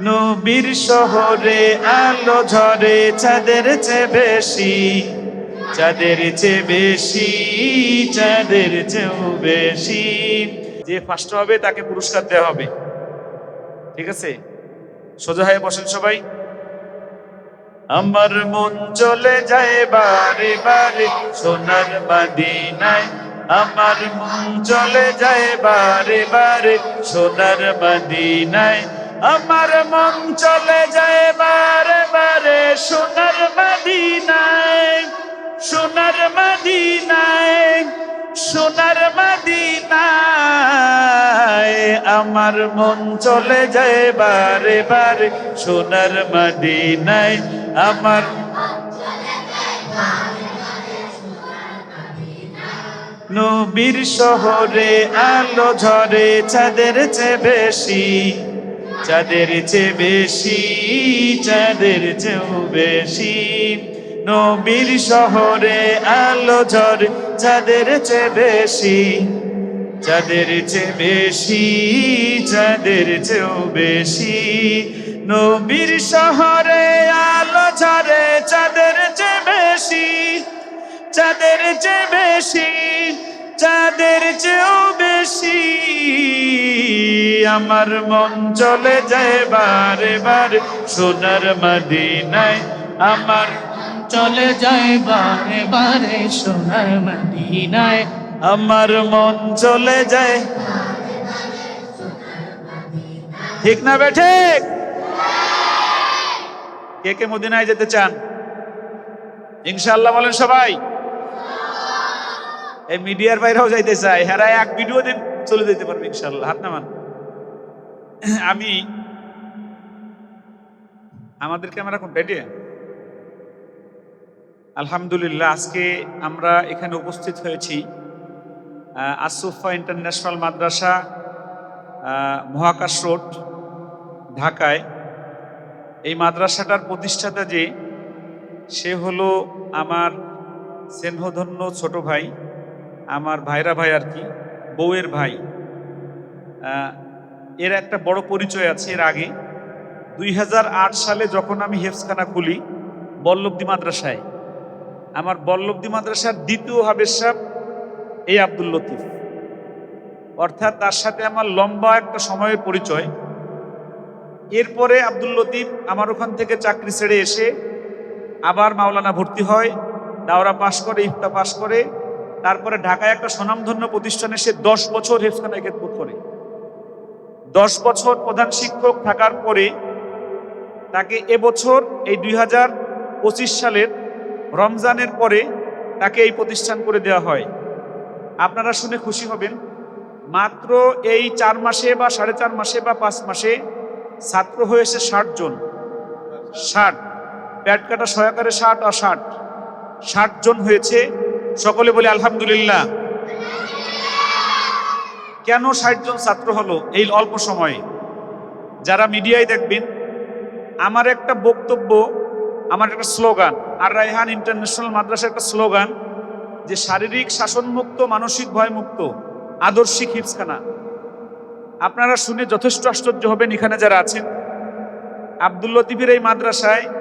নবীর শহরে আলো ঝরে, চাঁদের চেয়ে বেশি, চাঁদের চেয়ে বেশি, চাঁদের চেয়েও বেশি। যে ফার্স্ট হবে, তাকে পুরস্কার দেওয়া হবে। ঠিক আছে? সোজা হয়ে বসেন সবাই। আমার মন চলে যায় বারে বারে সোনার মাদিনায়। আমার মন চলে যায় বারে বারে সোনার মাদিনায়। আমার মন চলে যায় বারে বারে সোনার মাদিনায় সোনার মাদিনায় সোনার মাদিনায়। আমার মন চলে যায় বারে বারে সোনার মাদিনায়, আমার নবীর শহরে আলো ঝরে চাঁদের চেয়ে বেশি। চাঁদের চেয়ে বেশি চাঁদের চেয়েও বেশি। নবীর শহরে আলো ঝরে চাঁদের চেয়ে বেশি চাঁদের চেয়ে বেশি চাঁদের চেয়েও বেশি। নবীর শহরে আলো ঝরে চাঁদের চেয়ে বেশি চাঁদের চেয়ে বেশি। চাঁদের চেয়েও বেশি, আমার মন চলে যায় বারে বারে সোনার মদিনায়। আমার চলে যায় বারে বারে সোনার মদিনায়। আমার মন চলে যায় ঠিক না বেঠে কে কে মদিনায় যেতে চান? ইনশাল্লাহ বলেন সবাই। এই মিডিয়ার বাইরেও যাইতে চাই। হেরা এক ভিডিও দিন চলে যেতে পারবে ইনশাল্লাহ হাত নামান। আমি আমাদের ক্যামেরা কোন রেডি আলহামদুলিল্লাহ, আজকে আমরা এখানে উপস্থিত হয়েছি আসুফা ইন্টারন্যাশনাল মাদ্রাসা মহাকাশ রোড, ঢাকায়। এই মাদ্রাসাটার প্রতিষ্ঠাতা যে, সে হলো আমার স্নেহধন্য ছোট ভাই আমার ভাইরা ভাই আর কি, বউয়ের ভাই এর একটা বড় পরিচয় আছে এর আগে। দুই হাজার আট সালে যখন আমি হেফসখানা খুলি বল্লভদি মাদ্রাসায়, আমার বল্লভদি মাদ্রাসার দ্বিতীয় হাবের সাহেব এই আব্দুল লতিফ। অর্থাৎ তার সাথে আমার লম্বা একটা সময়ের পরিচয়। এরপরে আব্দুল লতিফ আমার ওখান থেকে চাকরি ছেড়ে এসে আবার মাওলানা ভর্তি হয়, দাওরা পাশ করে, ইফতা পাশ করে তারপরে ঢাকায় একটা স্বনামধন্য প্রতিষ্ঠানে সে দশ বছর হেফখানা খেদমত করে। দশ বছর প্রধান শিক্ষক থাকার পরে তাকে এবছর এই দুই হাজার পঁচিশ সালের রমজানের পরে তাকে এই প্রতিষ্ঠান করে দেওয়া হয়। আপনারা শুনে খুশি হবেন, মাত্র এই চার মাসে বা সাড়ে চার মাসে বা পাঁচ মাসে ছাত্র হয়েছে ষাট জন, ষাট, প্যাট কাটা সহকারে ষাট আর ষাট ষাট জন হয়েছে সকলে বলে আলহামদুলিল্লাহ। কেন ষাট জন ছাত্র হলো এই অল্প সময়ে? যারা মিডিয়ায় দেখবেন, আমার একটা বক্তব্য, আমার একটা স্লোগান, আর রায়হান ইন্টারন্যাশনাল মাদ্রাসার একটা স্লোগান যে শারীরিক শাসনমুক্ত, মানসিক ভয়মুক্ত, আদর্শিক হিপসখানা। আপনারা শুনে যথেষ্ট আশ্চর্য হবেন এখানে যারা আছেন। আব্দুল লতিফের এই মাদ্রাসায়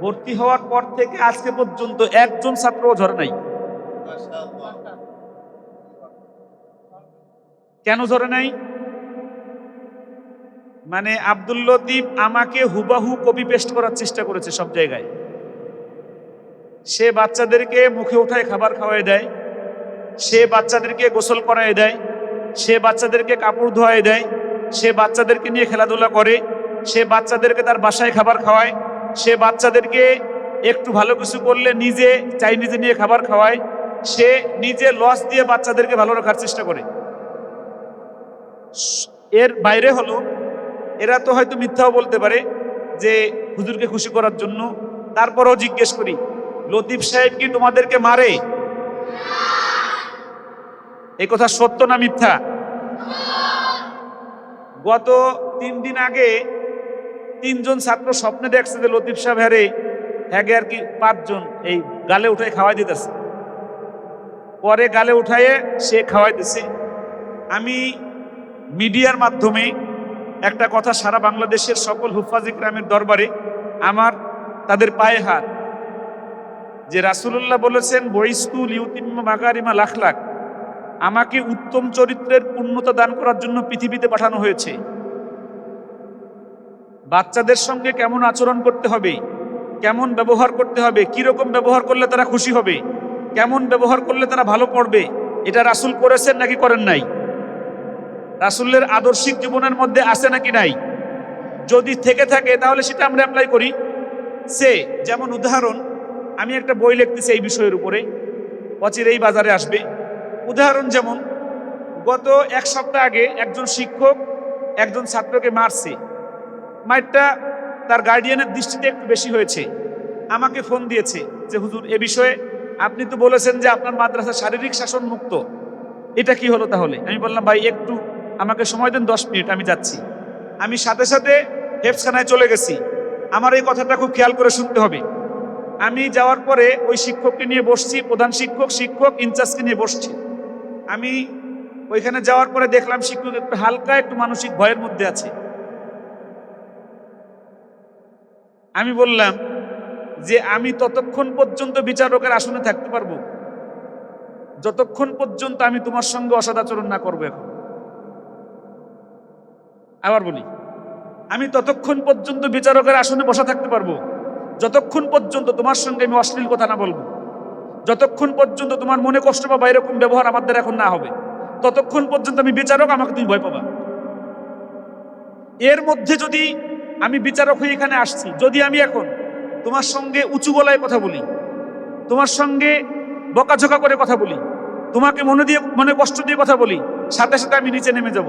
ভর্তি হওয়ার পর থেকে আজকে পর্যন্ত একজন ছাত্রও ঝরে নাই। কেন ঝরে নাই? মানে আব্দুল লতিফ আমাকে হুবাহু কপি পেস্ট করার চেষ্টা করেছে সব জায়গায়। সে বাচ্চাদেরকে মুখে উঠায় খাবার খাওয়াই দেয়, সে বাচ্চাদেরকে গোসল করায় দেয়, সে বাচ্চাদেরকে কাপড় ধোয়ায় দেয়, সে বাচ্চাদেরকে নিয়ে খেলাধুলা করে, সে বাচ্চাদেরকে তার বাসায় খাবার খাওয়ায় সে বাচ্চাদেরকে একটু ভালো কিছু করলে নিজে চাইনিজে নিয়ে খাবার খাওয়ায়, সে নিজে লস দিয়ে বাচ্চাদেরকে ভালো রাখার চেষ্টা করে। এর বাইরে হলো, এরা তো হয়তো মিথ্যাও বলতে পারে যে হুজুরকে খুশি করার জন্য। তারপরেও জিজ্ঞেস করি, লতিফ সাহেব কি তোমাদেরকে মারে? এই কথা সত্য না মিথ্যা? গত তিন দিন আগে তিনজন ছাত্র স্বপ্নে দেখছে যে লতিফ সাহেব হ্যারে হ্যাগে আর কি পাঁচজন এই গালে উঠায় খাওয়াই দিতেছে। পরে গালে উঠায়ে সে খাওয়াই দিছে। আমি মিডিয়ার মাধ্যমে একটা কথা সারা বাংলাদেশের সকল হুফাজি গ্রামের দরবারে আমার তাদের পায়ে হাত। যে রাসুলুল্লাহ বলেছেন বইস্কুল ইউতিম্মা মাগারিমা লাখ লাখ আমাকে উত্তম চরিত্রের পূর্ণতা দান করার জন্য পৃথিবীতে পাঠানো হয়েছে। বাচ্চাদের সঙ্গে কেমন আচরণ করতে হবে? কেমন ব্যবহার করতে হবে? কি রকম ব্যবহার করলে তারা খুশি হবে? কেমন ব্যবহার করলে তারা ভালো পড়বে? এটা রাসুল করেছেন নাকি করেন নাই? রাসুলের আদর্শিক জীবনের মধ্যে আছে নাকি নাই? যদি থেকে থাকে, তাহলে সেটা আমরা অ্যাপ্লাই করি। সে, যেমন উদাহরণ, আমি একটা বই লিখতেছি এই বিষয়ের উপরে। অচির এই বাজারে আসবে। উদাহরণ যেমন, গত এক সপ্তাহ আগে একজন শিক্ষক একজন ছাত্রকে মারছে। মাইটটা তার গার্ডিয়ানের দৃষ্টিতে একটু বেশি হয়েছে। আমাকে ফোন দিয়েছে যে, হুজুর, এ বিষয়ে আপনি তো বলেছেন যে আপনার মাদ্রাসা শারীরিক শাসন মুক্ত। এটা কি হলো তাহলে? আমি বললাম, ভাই, একটু আমাকে সময় দেন, দশ মিনিট, আমি যাচ্ছি। আমি সাথে সাথে হেফসখানায় চলে গেছি। আমার এই কথাটা খুব খেয়াল করে শুনতে হবে। আমি যাওয়ার পরে ওই শিক্ষককে নিয়ে বসছি, প্রধান শিক্ষক শিক্ষক ইনচার্জকে নিয়ে বসছি। আমি ওইখানে যাওয়ার পরে দেখলাম শিক্ষক একটু হালকা, একটু মানসিক ভয়ের মধ্যে আছে। আমি বললাম যে আমি ততক্ষণ পর্যন্ত বিচারকের আসনে থাকতে পারব। যতক্ষণ পর্যন্ত আমি তোমার সঙ্গে অসদাচরণ না করব এখন। আবার বলি, আমি ততক্ষণ পর্যন্ত বিচারকের আসনে বসা থাকতে পারব। যতক্ষণ পর্যন্ত তোমার সঙ্গে আমি অশ্লীল কথা না বলব। যতক্ষণ পর্যন্ত তোমার মনে কষ্ট পাবা এরকম ব্যবহার আমাদের এখন না হবে। ততক্ষণ পর্যন্ত আমি বিচারক আমাকে তুমি ভয় পাবা। এর মধ্যে যদি আমি বিচারক হয়ে এখানে আসছি। যদি আমি এখন তোমার সঙ্গে উঁচু গলায় কথা বলি, তোমার সঙ্গে বকাঝোকা করে কথা বলি, তোমাকে মনে দিয়ে, মনে কষ্ট দিয়ে কথা বলি, সাথে সাথে আমি নিচে নেমে যাব।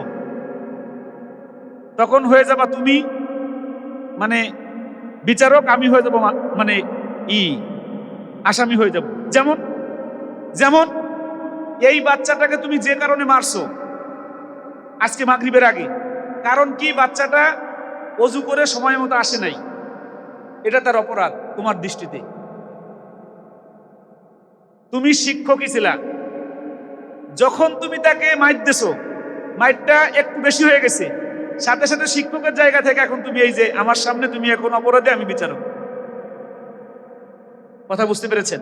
তখন হয়ে যাবা তুমি মানে বিচারক, আমি হয়ে যাব মানে ই, আসামি হয়ে যাব। যেমন যেমন এই বাচ্চাটাকে তুমি যে কারণে মারছো আজকে মাগরিবের আগে, কারণ কি বাচ্চাটা অজু করে সময় মতো আসে নাই। এটা তার অপরাধ, তোমার দৃষ্টিতে। তুমি শিক্ষকই ছিলা। যখন তুমি তাকে মাইট মাইটটা একটু বেশি হয়ে গেছে। সাথে সাথে শিক্ষকের জায়গা থেকে এখন তুমি এই যে, আমার সামনে তুমি এখন অপরাধে, আমি বিচারক। কথা বুঝতে পেরেছেন?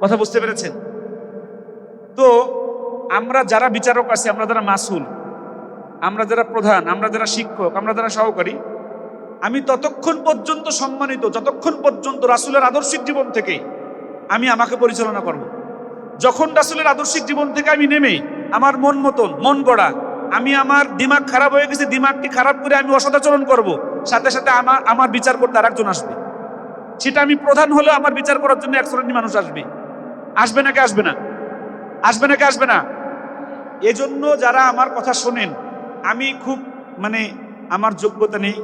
কথা বুঝতে পেরেছেন? তো আমরা যারা বিচারক আছি, আমরা যারা মাসুল আমরা যারা প্রধান, আমরা যারা শিক্ষক, আমরা যারা সহকারী, আমি ততক্ষণ পর্যন্ত সম্মানিত, যতক্ষণ পর্যন্ত রাসুলের আদর্শিক জীবন থেকে আমি আমাকে পরিচালনা করব। যখন রাসুলের আদর্শিক জীবন থেকে আমি নেমে আমার মন মতন, মন গড়া, আমি আমার দিমাগ খারাপ হয়ে গেছে, দিমাগকে খারাপ করে আমি অসদাচরণ করব। সাথে সাথে আমার আমার বিচার করতে আরেকজন আসবে সেটা আমি প্রধান হলেও আমার বিচার করার জন্য এক শ্রেণির মানুষ আসবে আসবে নাকি আসবে না আসবে নাকি আসবে না এজন্য যারা আমার কথা শোনেন আমি খুব মানে আমার যোগ্যতা নেই।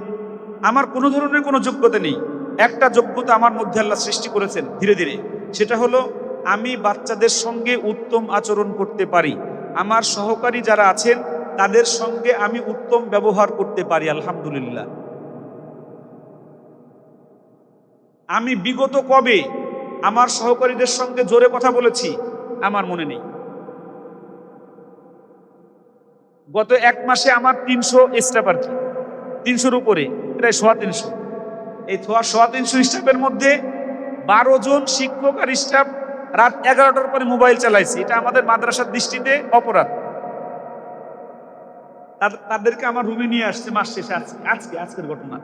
আমার কোনো ধরনের কোনো যোগ্যতা নেই। একটা যোগ্যতা আমার মধ্যে আল্লাহ সৃষ্টি করেছেন ধীরে ধীরে। সেটা হলো, আমি বাচ্চাদের সঙ্গে উত্তম আচরণ করতে পারি। আমার সহকারী যারা আছেন, তাদের সঙ্গে আমি উত্তম ব্যবহার করতে পারি, আলহামদুলিল্লাহ। আমি বিগত কবে আমার সহকারীদের সঙ্গে জোরে কথা বলেছি? আমার মনে নেই। গত এক মাসে আমার তিনশো স্টাফ আর কি তিনশোর উপরে, প্রায় সোয়া তিনশো। এই সোয়া তিনশো স্টাফের মধ্যে বারো জন শিক্ষক আর স্টাফ রাত এগারোটার পরে মোবাইল চালাইছে। এটা আমাদের মাদ্রাসার দৃষ্টিতে অপরাধ। তাদ- তাদেরকে আমার রুমে নিয়ে আসছে মাস শেষে আজকে আজকে, আজকের ঘটনা।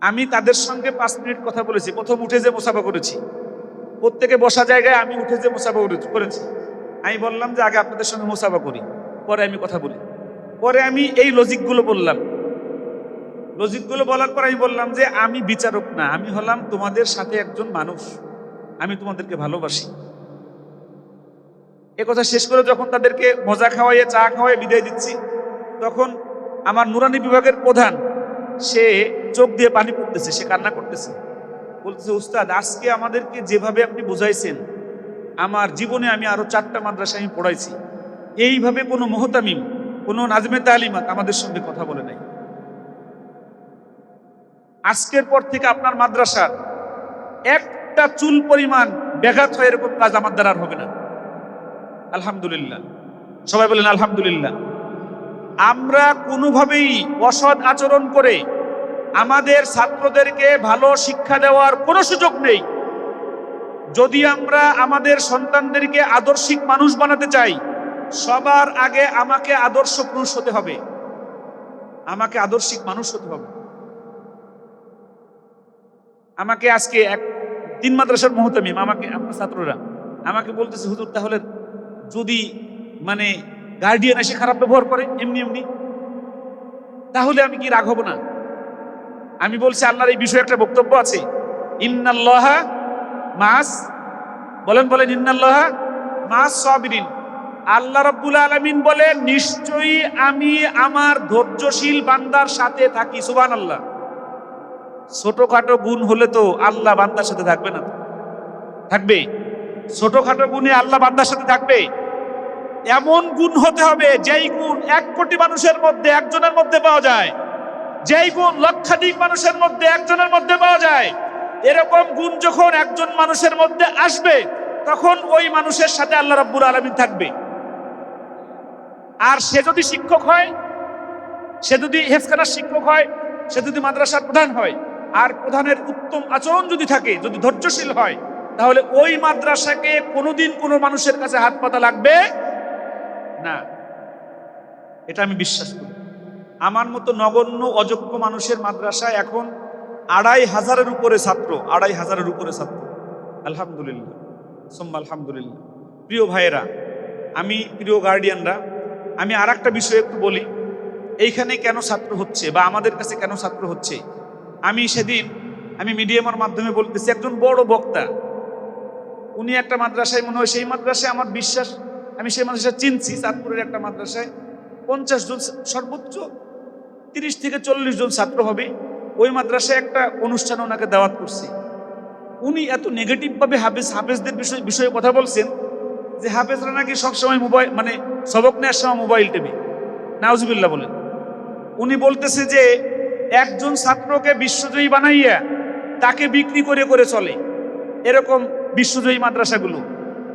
আমি তাদের সঙ্গে পাঁচ মিনিট কথা বলেছি। প্রথম উঠে যে মোসাফা করেছি। প্রত্যেকে বসা জায়গায় আমি উঠে যে মোসাফা করে- করেছি। আমি বললাম যে আগে আপনাদের সঙ্গে মোসাফা করি। পরে আমি কথা বলি। পরে আমি এই লজিকগুলো বললাম। লজিকগুলো বলার পর আমি বললাম যে, আমি বিচারক না, আমি হলাম তোমাদের সাথে একজন মানুষ। আমি তোমাদেরকে ভালোবাসি। এ কথা শেষ করে যখন তাদেরকে মজা খাওয়াইয়ে, চা খাওয়াই বিদায় দিচ্ছি, তখন আমার নুরানি বিভাগের প্রধান, সে চোখ দিয়ে পানি পড়তেছে, সে কান্না করতেছে। বলতেছে, উস্তাদ, আজকে আমাদেরকে যেভাবে আপনি বুঝাইছেন, আমার জীবনে আমি আরও চারটা মাদ্রাসা আমি পড়াইছি। এইভাবে কোনো মহতামিম, কোনো নাজমে তালিমাত আমাদের সঙ্গে কথা বলে নাই। আজকের পর থেকে আপনার মাদ্রাসার একটা চুল পরিমাণ ব্যাঘাত হয় এরকম কাজ আমার দ্বারা আর হবে না। আলহামদুলিল্লাহ। সবাই বলেন আলহামদুলিল্লাহ। আমরা কোনোভাবেই অসৎ আচরণ করে আমাদের ছাত্রদেরকে ভালো শিক্ষা দেওয়ার কোনো সুযোগ নেই। যদি আমরা আমাদের সন্তানদেরকে আদর্শিক মানুষ বানাতে চাই সবার আগে আমাকে আদর্শ পুরুষ হতে হবে। আমাকে আদর্শিক মানুষ হতে হবে। আমাকে আজকে এক তিন মাদ্রাসার মুহতামিম, আমাকে আপনার ছাত্ররা আমাকে বলতেছে, হুজুর, তাহলে যদি মানে গার্ডিয়ান এসে খারাপ ব্যবহার করে, এমনি এমনি, তাহলে আমি কি রাগ হব না? আমি বলছি, আল্লাহর এই বিষয়ে একটা বক্তব্য আছে। ইন্নাল্লাহ মাস বলেন বলেন, ইন্নাল্লাহ মাস সাবিরিন আল্লাহ রাব্বুল আলামিন বলে নিশ্চয়ই আমি আমার ধৈর্যশীল বান্দার সাথে থাকি। সুবহানাল্লাহ। ছোটখাটো গুণ হলে তো আল্লাহ বান্দার সাথে থাকবে না। থাকবে। ছোটখাটো গুণে আল্লাহ বান্দার সাথে থাকবে। এমন গুণ হতে হবে, যেই গুণ এক কোটি মানুষের মধ্যে একজনের মধ্যে পাওয়া যায়। যেই গুণ লক্ষাধিক মানুষের মধ্যে একজনের মধ্যে পাওয়া যায়। এরকম গুণ যখন একজন মানুষের মধ্যে আসবে, তখন ওই মানুষের সাথে আল্লাহ রাব্বুল আলামিন থাকবে। আর সে যদি শিক্ষক হয়, সে যদি হেফখানার শিক্ষক হয়, সে যদি মাদ্রাসার প্রধান হয়, আর প্রধানের উত্তম আচরণ যদি থাকে, যদি ধৈর্যশীল হয়, তাহলে ওই মাদ্রাসাকে কোনোদিন কোনো মানুষের কাছে হাত পাতা লাগবে না। এটা আমি বিশ্বাস করি। আমার মতো নগণ্য, অযোগ্য মানুষের মাদ্রাসায় এখন আড়াই হাজারের উপরে ছাত্র, আড়াই হাজারের উপরে ছাত্র। আলহামদুলিল্লাহ, সোম্মা আলহামদুলিল্লাহ। প্রিয় ভাইয়েরা, আমি প্রিয় গার্ডিয়ানরা আমি আর একটা বিষয় একটু বলি। এইখানে কেন ছাত্র হচ্ছে বা আমাদের কাছে কেন ছাত্র হচ্ছে? আমি সেদিন আমি মিডিয়ামের মাধ্যমে বলতেছি, একজন বড় বক্তা। উনি একটা মাদ্রাসায়, মনে হয় সেই মাদ্রাসায় আমার বিশ্বাস, আমি সেই মাদ্রাসা চিনছি, চাঁদপুরের একটা মাদ্রাসায় পঞ্চাশ জন সর্বোচ্চ তিরিশ থেকে চল্লিশ জন ছাত্র হবে। ওই মাদ্রাসায় একটা অনুষ্ঠান ওনাকে দাওয়াত করছি। উনি এত নেগেটিভভাবে হাফেজ, হাফেজদের বিষয়ে বিষয়ে কথা বলছেন যে হাফেজরা নাকি সবসময় মোবাইল মানে সবক নেওয়ার সময় মোবাইল টেবে নাউজুবিল্লাহ বলেন। উনি বলতেছে যে একজন ছাত্রকে বিশ্বজয়ী বানাইয়া তাকে বিক্রি করে করে চলে। এরকম বিশ্বজয়ী মাদ্রাসাগুলো।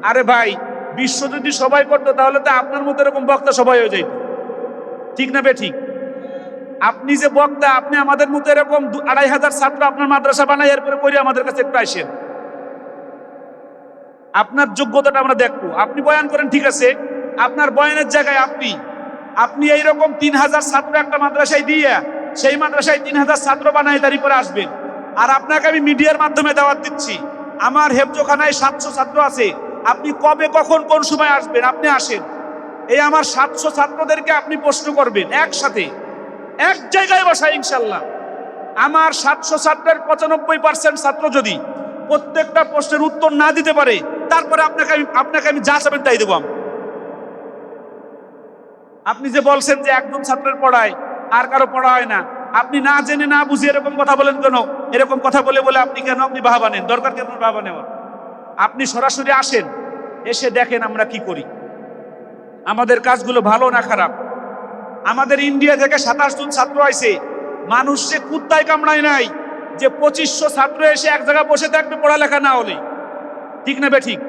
আরে ভাই, বিশ্ব যদি সবাই করতো তাহলে তো আপনার মতো এরকম বক্তা সবাই হয়ে যাইত। ঠিক না বে ঠিক? আপনি যে বক্তা, আপনি আমাদের মতো এরকম আড়াই হাজার ছাত্র আপনার মাদ্রাসা বানাই এরপরে করে আমাদের কাছে একটু আসেন। আপনার যোগ্যতাটা আমরা দেখব। আপনি বয়ান করেন, ঠিক আছে? আপনার বয়ানের জায়গায় আপনি আপনি এইরকম তিন হাজার ছাত্র একটা মাদ্রাসায় দিয়ে সেই মাদ্রাসায় তিন হাজার ছাত্র বানাই তারই পরে আসবেন। আর আপনাকে আমি মিডিয়ার মাধ্যমে দাওয়াত দিচ্ছি। আমার হেফজোখানায় সাতশো ছাত্র আছে। আপনি কবে, কখন, কোন সময় আসবেন? আপনি আসেন। এই আমার সাতশো ছাত্রদেরকে আপনি প্রশ্ন করবেন একসাথে। এক জায়গায় বসা ইনশাল্লাহ। আমার সাতশো ছাত্রের পঁচানব্বই পার্সেন্ট ছাত্র যদি প্রত্যেকটা প্রশ্নের উত্তর না দিতে পারে তারপরে আপনাকে আমি আপনাকে আমি যা চাবেন তাই দেবো আমি। আপনি যে বলছেন যে একদম ছাত্রের পড়ায় আর কারও পড়া হয় না, আপনি না জেনে না বুঝে এরকম কথা বলেন কেন? এরকম কথা বলে বলে আপনি কেন আপনি বাহাবা নেন? দরকার কি আপনার নেওয়ার আপনি সরাসরি আসেন, এসে দেখেন আমরা কি করি। আমাদের কাজগুলো ভালো না খারাপ? আমাদের ইন্ডিয়া থেকে সাতাশ জন ছাত্র আইছে, মানুষ সে কুত্তায় কামড়ায় নাই, যে পঁচিশশো ছাত্র এসে এক জায়গায় বসে থাকবে পড়ালেখা না হলে। ঠিক না ঠিক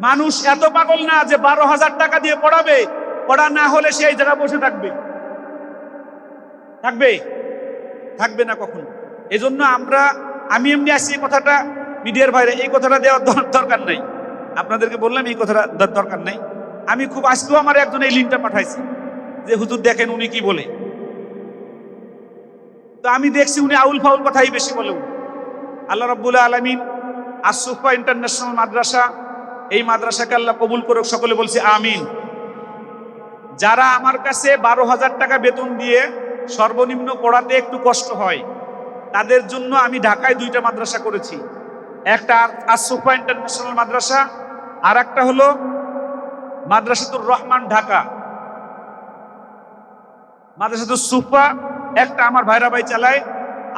মানুষ এত পাগল না যে বারো হাজার টাকা দিয়ে পড়াবে, পড়া না হলে সে এই জায়গায় বসে থাকবে। থাকবে? থাকবে না কখনো। এজন্য আমরা, আমি এমনি আসছি এই কথাটা মিডিয়ার বাইরে, এই কথাটা দেওয়ার দরকার নাই। আপনাদেরকে বললাম এই কথাটা দর- দরকার নাই। আমি খুব আজকেও আমার একজন এই লিঙ্কটা পাঠাইছি, যে হুজুর দেখেন উনি কি বলে। তো আমি দেখছি উনি আউল ফাউল কথাই বেশি বলে। আল্লাহ রব্বুল্লাহ আলমিন আসুফা ইন্টারন্যাশনাল মাদ্রাসা, এই মাদ্রাসাকে আল্লাহ কবুল করুক, সকলে বলছে আমিন। যারা আমার কাছে বারো হাজার টাকা বেতন দিয়ে সর্বনিম্ন পড়াতে একটু কষ্ট হয়, তাদের জন্য আমি ঢাকায় দুইটা মাদ্রাসা করেছি। একটা আসুফা ইন্টারন্যাশনাল মাদ্রাসা, আর একটা হলো মাদ্রাসাতুর রহমান ঢাকা। মাদ্রাসাতুর সুফা, একটা আমার ভাইরা ভাই চালায়,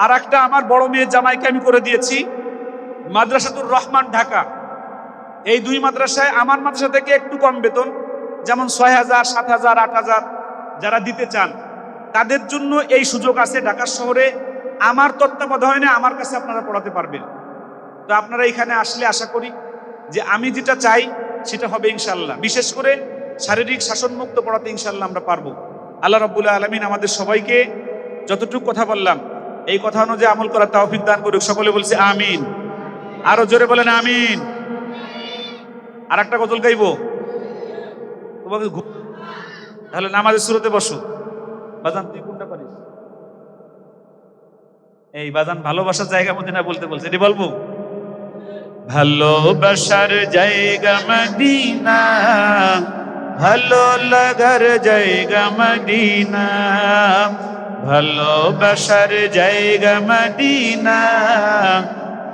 আর একটা আমার বড় মেয়ের জামাইকে আমি করে দিয়েছি। মাদ্রাসাতুর রহমান ঢাকা। এই দুই মাদ্রাসায় আমার মাদ্রাসা থেকে একটু কম বেতন, যেমন ছয় হাজার, সাত হাজার, আট হাজার যারা দিতে চান। তাদের জন্য এই সুযোগ আছে ঢাকার শহরে। আমার তত্ত্বাবধানে আমার কাছে আপনারা পড়াতে পারবেন। তো আপনারা এখানে আসলে আশা করি যে আমি যেটা চাই সেটা হবে ইনশাল্লাহ বিশেষ করে শারীরিক শাসনমুক্ত পড়াতে ইনশাল্লাহ আমরা পারব। আল্লাহ রব্বুল আলমিন আমাদের সবাইকে যতটুকু কথা বললাম, এই কথা অনুযায়ী আমল করার তৌফিক দান করুক। সকলে বলছে আমিন। আরও জোরে বলেন, আমিন। আর একটা গজল গাইবো? তোমাকে তাহলে নামাজের শুরুতে বসো। বাজান, তুই কোনটা পারিস এই বাজান, ভালোবাসার জায়গা মধ্যে না বলতে বলছে, এটি বলব। ভালোবাসার জায়গা মদিনা, ভালো লাগার জায়গা মদিনা, ভালোবাসার জায়গা মদিনা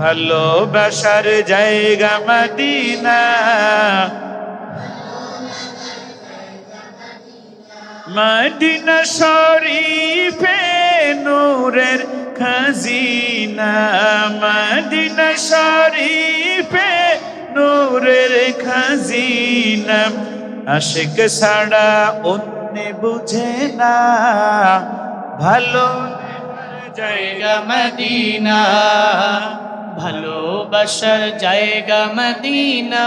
ভালোবাসার জায়গা মদিনা। মদিনা শরীফে নূরের খাজিনা। মদিনা শরীফে নূরের খাজিনা। আশিক ছাড়া অন্য বুঝে না। ভালো জায়গা মদিনা। ভালোবাসার জায়গা মদিনা,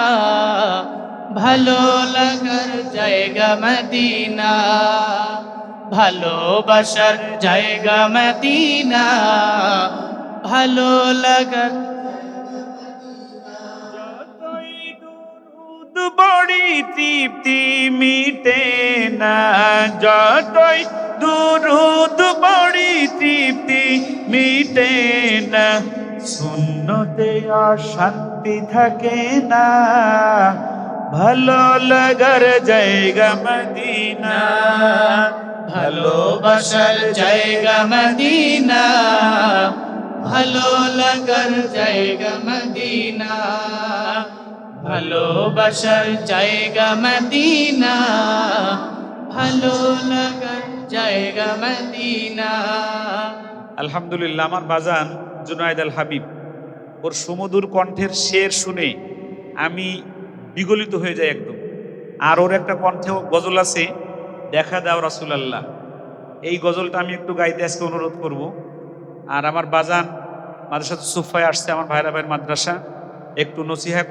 ভালো লাগার জায়গা মদিনা, ভালোবাসার জায়গা মদিনা, ভালো লাগার বড়ি তৃপ্তি মিটে না। যতই দুরুদ বড়ি তৃপ্তি মিটে না। শূন্যতে অশান্তি থাকে না। ভালো লাগার জায়গা মদিনা। ভালোবাসার জায়গা মদিনা। ভালো লাগার জায়গা মদিনা। ভালোবাসার জায়গা মদিনা। ভালো লাগার জায়গা মদিনা। আলহামদুলিল্লাহ, আমার বাজান জুনায়দ আল হাবিব, ওর সুমধুর কণ্ঠের শের শুনে আমি বিগলিত হয়ে যাই একদম। আর ওর একটা কণ্ঠেও গজল আছে, দেখা দাও রাসুলাল্লাহ। এই গজলটা আমি একটু গাইতে আজকে অনুরোধ করব। আর আমার বাজান মাদ্রাসা সুফায় আসছে, আমার ভাইরা ভাইয়ের মাদ্রাসা, একটু নসিহা